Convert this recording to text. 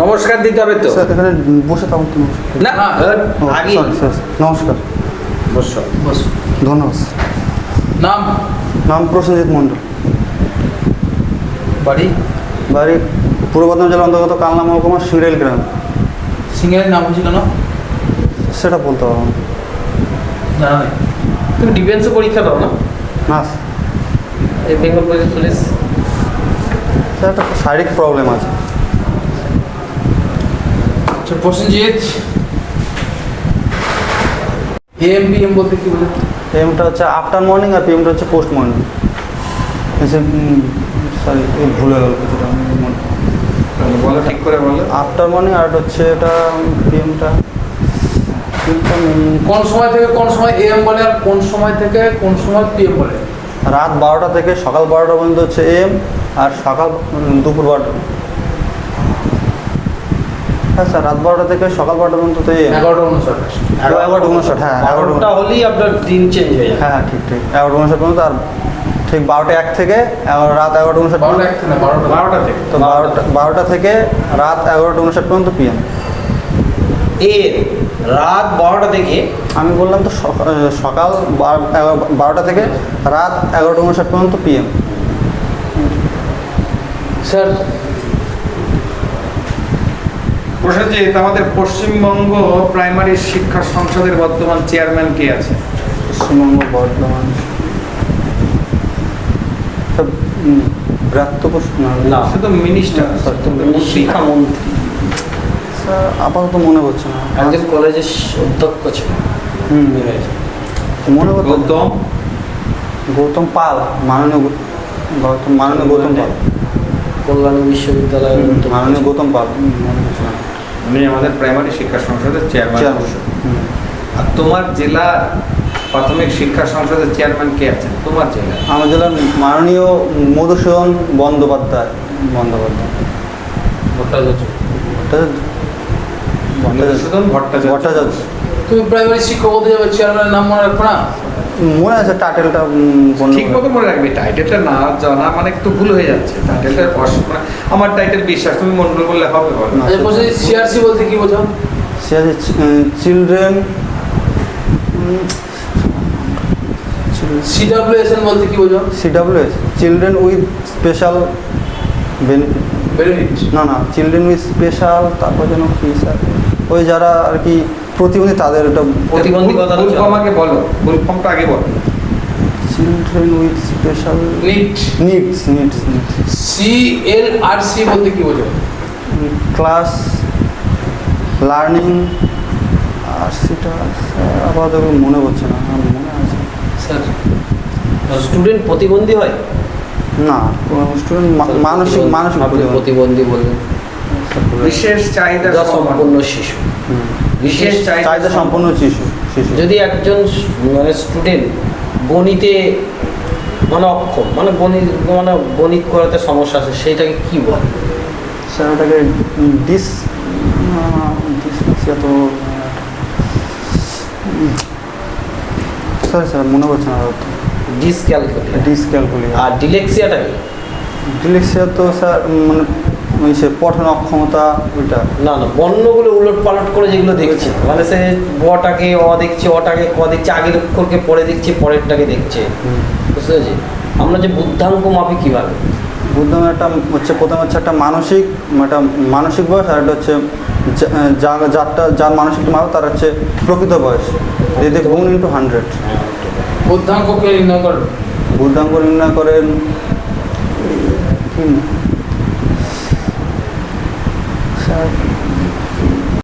নমস্কার দিতে হবে তো। স্যার এখানে বসে থাকুন তো না ও, আগে sorry, sorry, sorry. নমস্কার। বসো। বসুন ধন্যবাদ। নাম? নাম প্রসেনজিৎ মণ্ডল। বাড়ি? বাড়ি পূর্ব বর্ধমান জেলার অন্তর্গত কালনা মহকুমা সিংরাইল গ্রাম। সিঙ্গেলের নাম হচ্ছে কেন? সেটা বলতে পারব না। তুমি ডিফেন্সে পরীক্ষা দাও না? না এই বেঙ্গল পুলিশ পুলিশ স্যার একটা শারীরিক প্রবলেম আছে। আচ্ছা প্রসেনজিৎ এম পি এম বলতে কি বলে এমটা হচ্ছে আফটার মর্নিং আর পিএমটা হচ্ছে পোস্ট মর্নিং সরি ভুলে গেল কিছুটা বলো ঠিক করে বলো। আফটার মর্নিং আর হচ্ছে এটা পিএমটা কোন সময় থেকে কোন সময় এম বলে আর কোন সময় থেকে কোন সময় পি এম বলে? রাত বারোটা থেকে সকাল বারোটা পর্যন্ত হচ্ছে এম আর সকাল দুপুর বারোটা। হ্যাঁ স্যার রাত বারোটা থেকে সকাল বারোটা পর্যন্ত তো এগারোটা অনুসার এগারোটা উনষাট হ্যাঁ এগারোটা হলেই আপনার দিন চেঞ্জ হয়ে হ্যাঁ হ্যাঁ ঠিক ঠিক। এগারোটা উনষাট পর্যন্ত আর ঠিক বারোটা এক থেকে রাত এগারোটা উনষাট বারোটা পর্যন্ত থেকে বারোটা বারোটা থেকে। তো বারোটা বারোটা। থেকে রাত এগারোটা উনষাট পর্যন্ত পিএম এর রাত বারোটা থেকে আমি বললাম তো সকা- সকাল বারোটা থেকে রাত এগারোটা উনষাট পর্যন্ত পিএম স্যার প্রসেনজিৎ আমাদের পশ্চিমবঙ্গ প্রাইমারি শিক্ষা সংসদের বর্তমান চেয়ারম্যান কে আছে? পশ্চিমবঙ্গ মিনিস্টার শিক্ষামন্ত্রী। স্যার আপাতত মনে করছে না। একজন কলেজের অধ্যক্ষ ছিল। হুম। মনে করতে গৌতম? গৌতম পাল মাননীয় গৌতম মাননীয় গৌতম পাল। কল্যাণী বিশ্ববিদ্যালয়ের মাননীয় গৌতম পাল মনে করছে না। উনি আমাদের প্রাইমারি শিক্ষা সংসদের চেয়ারম্যান। আর তোমার জেলার প্রাথমিক শিক্ষা সংসদের চেয়ারম্যান কে আছেন? তোমার জেলা? আমার জেলার মাননীয় মধুসূদন বন্দ্যোপাধ্যায়। বন্দ্যোপাধ্যায়। ভট্টাচার্য। ভট্টাচার্য। ভট্টাচার্য মধুসূদন ভট্টাচার্য। ভট্টাচার্য। তুমি প্রাইমারি শিক্ষক চেয়ারম্যানের নাম মনে রাখবে না? মনে আছে টাইটেলটা ঠিক মতো মনে রাখবে টাইটেলটা না জানা মানে একটু ভুল হয়ে যাচ্ছে। টাইটেলটা মানে আমার টাইটেল বিশ্বাস তুমি মন্ডল বললে হবে বলো না। আচ্ছা প্রসেনজিৎ সিআরসি বলতে কি বোঝো সে আছে চিলড্রেন সিডাব্লিউএসএন বলতে কি বোঝো CWS children with special benefit benefit না না চিলড্রেন উইথ স্পেশাল তারপর যেন কি স্যার ওই যারা আর কি প্রতিবন্ধী তাদের এটা প্রতিবন্ধকতা আগে বলো ফুল ফর্মটা আগে বলো। Children with special need needs needs C L R C বলতে কি বোঝো? ক্লাস লার্নিং আর সেটা স্যার আপাতত মনে পড়ছে না আমার মনে আছে। স্যার স্টুডেন্ট প্রতিবন্ধী হয়? না স্টুডেন্ট মানসিক মানসিক প্রতিবন্ধী। বললেন। বিশেষ চাহিদা যা সম্পন্ন। সম্পূর্ণ শিশু। হুম। বিশেষ চাহিদা সম্পন্ন। শিশু শিশু। যদি একজন মানে স্টুডেন্ট গণিতে মানে অক্ষম মানে গণিত মানে গণিত করাতে সমস্যা আছে সেইটাকে কি বলে? স্যার ওটাকে ডিস ডিসলেক্সিয়া তো স্যার স্যার মনে পড়ছে না। Dyscalculate dyscalculia. আর ডিলেক্সিয়াটাকে ডিসলেক্সিয়া তো স্যার মানে ওই সে পঠন অক্ষমতা ওইটা। না না বর্ণগুলো উলট পালট করে যেগুলো দেখছে। মানে সে বটাকে অ দেখছে অটাকে ক দেখছে আগের অক্ষরকে পরে দেখছে পরেরটাকে দেখছে। বুঝতে পেরেছি? আমরা যে বুদ্ধাঙ্ক মাপি কীভাবে? বুদ্ধম একটা হচ্ছে প্রথমে হচ্ছে একটা মানসিক একটা মানসিক বয়স আর একটা হচ্ছে যা- যা- যারটা যার মানসিক মাপ তার হচ্ছে প্রকৃত বয়স। যদি গুণ ইন্টু হান্ড্রেড বুদ্ধাঙ্ক কে নির্ণয় করেন? বুদ্ধাঙ্ক নির্ণয় করেন স্যার